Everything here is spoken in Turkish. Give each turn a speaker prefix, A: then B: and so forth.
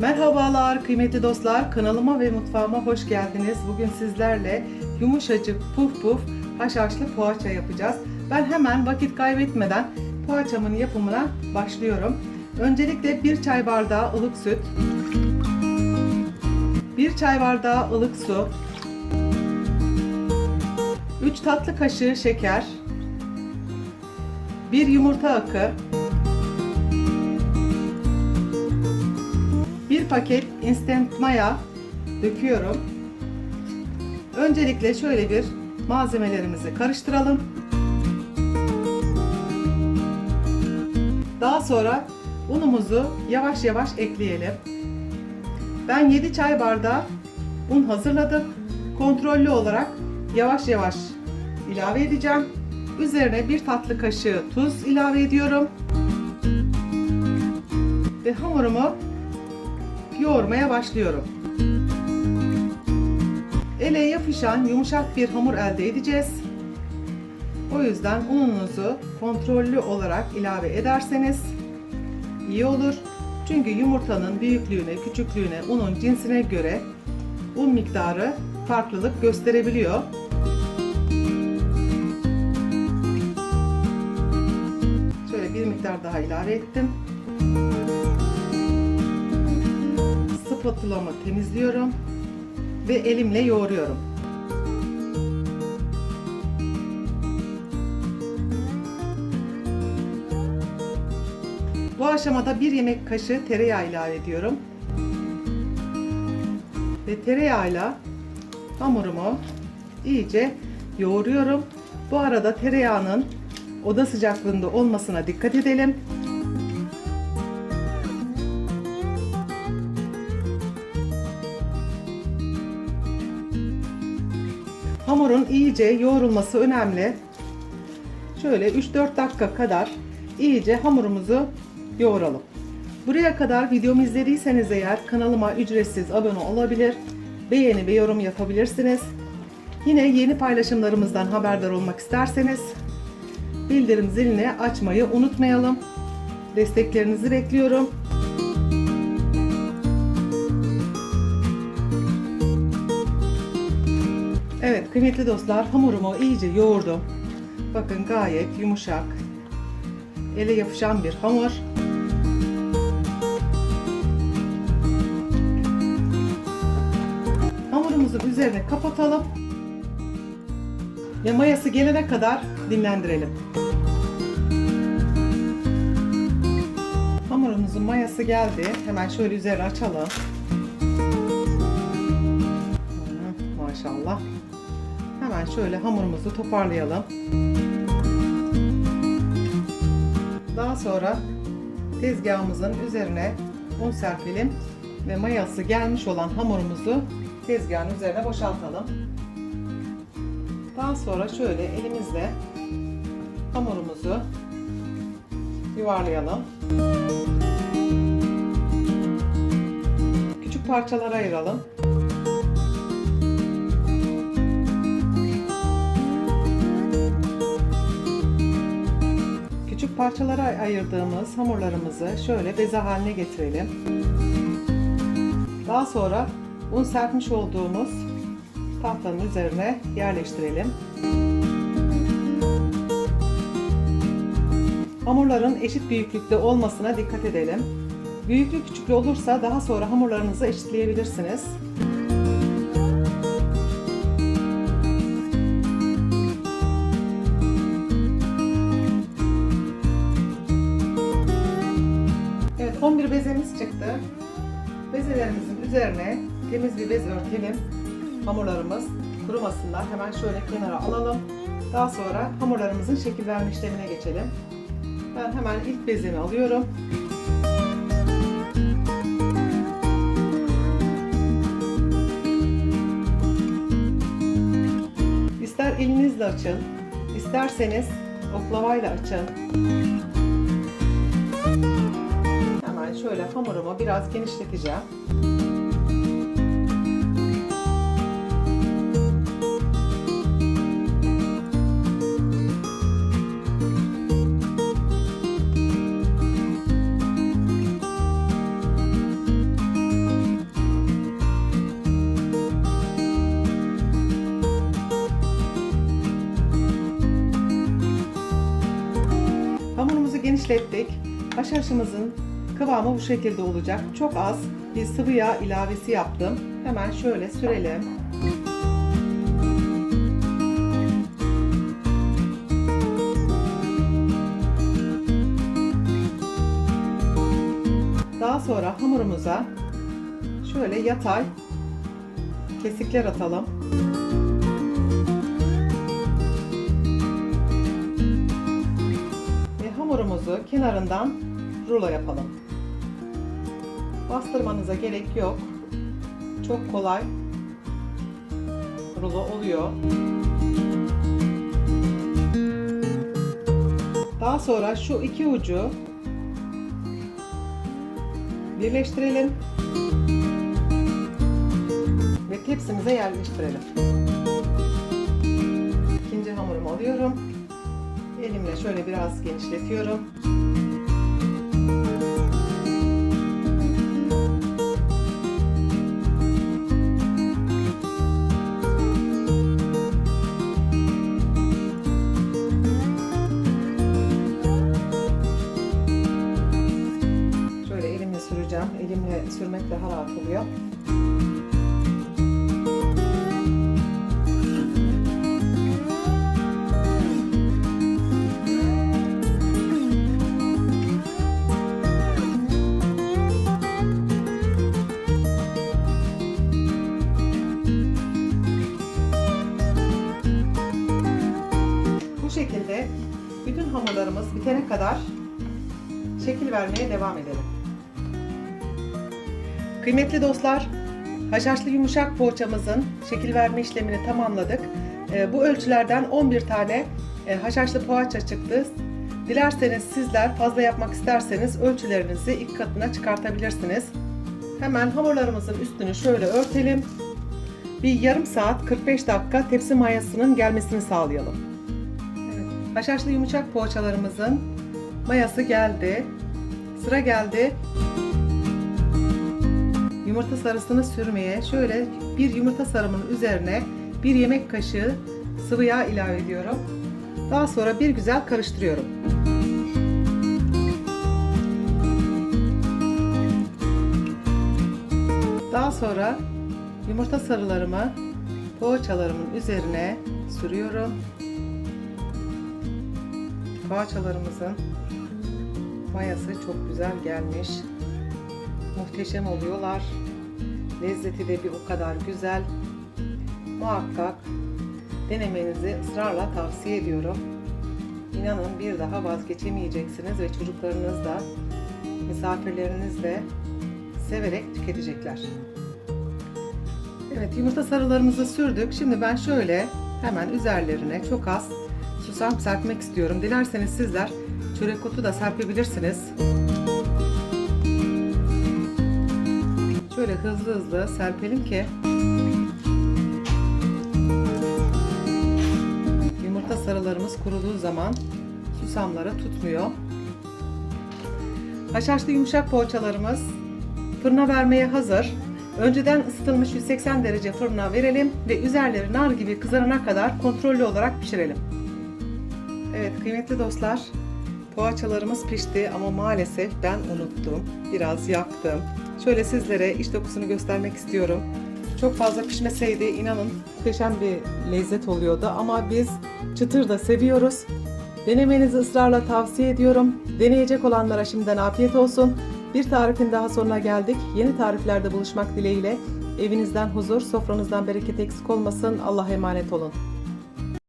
A: Merhabalar kıymetli dostlar. Kanalıma ve mutfağıma hoş geldiniz. Bugün sizlerle yumuşacık puf puf haşhaşlı poğaça yapacağız. Ben hemen vakit kaybetmeden poğaçamın yapımına başlıyorum. Öncelikle bir çay bardağı ılık süt, bir çay bardağı ılık su, 3 tatlı kaşığı şeker, bir yumurta akı, bir paket instant maya döküyorum. Öncelikle şöyle bir malzemelerimizi karıştıralım. Daha sonra unumuzu yavaş yavaş ekleyelim. Ben 7 çay bardağı un hazırladım. Kontrollü olarak yavaş yavaş ilave edeceğim. Üzerine bir tatlı kaşığı tuz ilave ediyorum. Ve hamurumu yoğurmaya başlıyorum. Ele yapışan yumuşak bir hamur elde edeceğiz. O yüzden ununuzu kontrollü olarak ilave ederseniz iyi olur. Çünkü yumurtanın büyüklüğüne, küçüklüğüne, unun cinsine göre un miktarı farklılık gösterebiliyor. Şöyle bir miktar daha ilave ettim. Spatulamı temizliyorum ve elimle yoğuruyorum. Bu aşamada bir yemek kaşığı tereyağı ilave ediyorum. Ve tereyağıyla hamurumu iyice yoğuruyorum. Bu arada tereyağının oda sıcaklığında olmasına dikkat edelim. Hamurun iyice yoğrulması önemli. Şöyle 3-4 dakika kadar iyice hamurumuzu yoğuralım. Buraya kadar videomu izlediyseniz eğer kanalıma ücretsiz abone olabilir, beğeni ve yorum yapabilirsiniz. Yine yeni paylaşımlarımızdan haberdar olmak isterseniz bildirim zilini açmayı unutmayalım. Desteklerinizi bekliyorum. Kıymetli dostlar hamurumu iyice yoğurdum. Bakın gayet yumuşak. Ele yapışan bir hamur. Hamurumuzun üzerine kapatalım. Ve mayası gelene kadar dinlendirelim. Hamurumuzun mayası geldi. Hemen şöyle üzerine açalım. Hemen şöyle hamurumuzu toparlayalım. Daha sonra tezgahımızın üzerine un serpelim ve mayası gelmiş olan hamurumuzu tezgahın üzerine boşaltalım. Daha sonra şöyle elimizle hamurumuzu yuvarlayalım. Küçük parçalara ayıralım. Parçalara ayırdığımız hamurlarımızı şöyle beze haline getirelim. Daha sonra un serpmiş olduğumuz tahtanın üzerine yerleştirelim. Hamurların eşit büyüklükte olmasına dikkat edelim. Büyüklük küçüklü olursa daha sonra hamurlarınızı eşitleyebilirsiniz. Bezemiz çıktı. Bezelerimizin üzerine temiz bir bez örtelim. Hamurlarımız kurumasınlar. Hemen şöyle kenara alalım. Daha sonra hamurlarımızın şekil verme işlemine geçelim. Ben hemen ilk bezemi alıyorum. İster elinizle açın, isterseniz oklavayla açın şöyle hamurumu biraz genişleteceğim. Hamurumuzu genişlettik. Başarşımızın kıvamı bu şekilde olacak. Çok az bir sıvı yağ ilavesi yaptım. Hemen şöyle sürelim. Daha sonra hamurumuza şöyle yatay kesikler atalım. Ve hamurumuzu kenarından rulo yapalım. Bastırmanıza gerek yok. Çok kolay rulo oluyor. Daha sonra şu iki ucu birleştirelim ve tepsimize yerleştirelim. İkinci hamurumu alıyorum. Elimle şöyle biraz genişletiyorum. Elimle sürmek daha rahat oluyor. Şekilde bütün hamurlarımız bitene kadar şekil vermeye devam edelim. Kıymetli dostlar, haşhaşlı yumuşak poğaçamızın şekil verme işlemini tamamladık. Ee, bu ölçülerden 11 tane e, haşhaşlı poğaça çıktı. Dilerseniz sizler fazla yapmak isterseniz ölçülerinizi ilk katına çıkartabilirsiniz. Hemen hamurlarımızın üstünü şöyle örtelim. Bir yarım saat 45 dakika tepsi mayasının gelmesini sağlayalım. Haşhaşlı yumuşak poğaçalarımızın mayası geldi. Sıra geldi yumurta sarısını sürmeye şöyle bir yumurta sarımın üzerine bir yemek kaşığı sıvı yağ ilave ediyorum. Daha sonra bir güzel karıştırıyorum. Daha sonra yumurta sarılarımı poğaçalarımın üzerine sürüyorum. Poğaçalarımızın mayası çok güzel gelmiş. Muhteşem oluyorlar. Lezzeti de bir o kadar güzel. Muhakkak denemenizi ısrarla tavsiye ediyorum. İnanın bir daha vazgeçemeyeceksiniz ve çocuklarınız da misafirleriniz de severek tüketecekler. Evet yumurta sarılarımızı sürdük. Şimdi ben şöyle hemen üzerlerine çok az susam serpmek istiyorum. Dilerseniz sizler çörek otu da serpebilirsiniz. Şöyle hızlı hızlı serpelim ki yumurta sarılarımız kuruduğu zaman susamları tutmuyor. Haşhaşlı yumuşak poğaçalarımız fırına vermeye hazır. Önceden ısıtılmış 180 derece fırına verelim ve üzerleri nar gibi kızarana kadar kontrollü olarak pişirelim. Evet kıymetli dostlar, poğaçalarımız pişti ama maalesef ben unuttum. Biraz yaktım. Şöyle sizlere iç dokusunu göstermek istiyorum. Çok fazla pişmeseydi inanın muhteşem bir lezzet oluyordu ama biz çıtır da seviyoruz. Denemenizi ısrarla tavsiye ediyorum. Deneyecek olanlara şimdiden afiyet olsun. Bir tarifin daha sonuna geldik. Yeni tariflerde buluşmak dileğiyle. Evinizden huzur, sofranızdan bereket eksik olmasın. Allah'a emanet olun.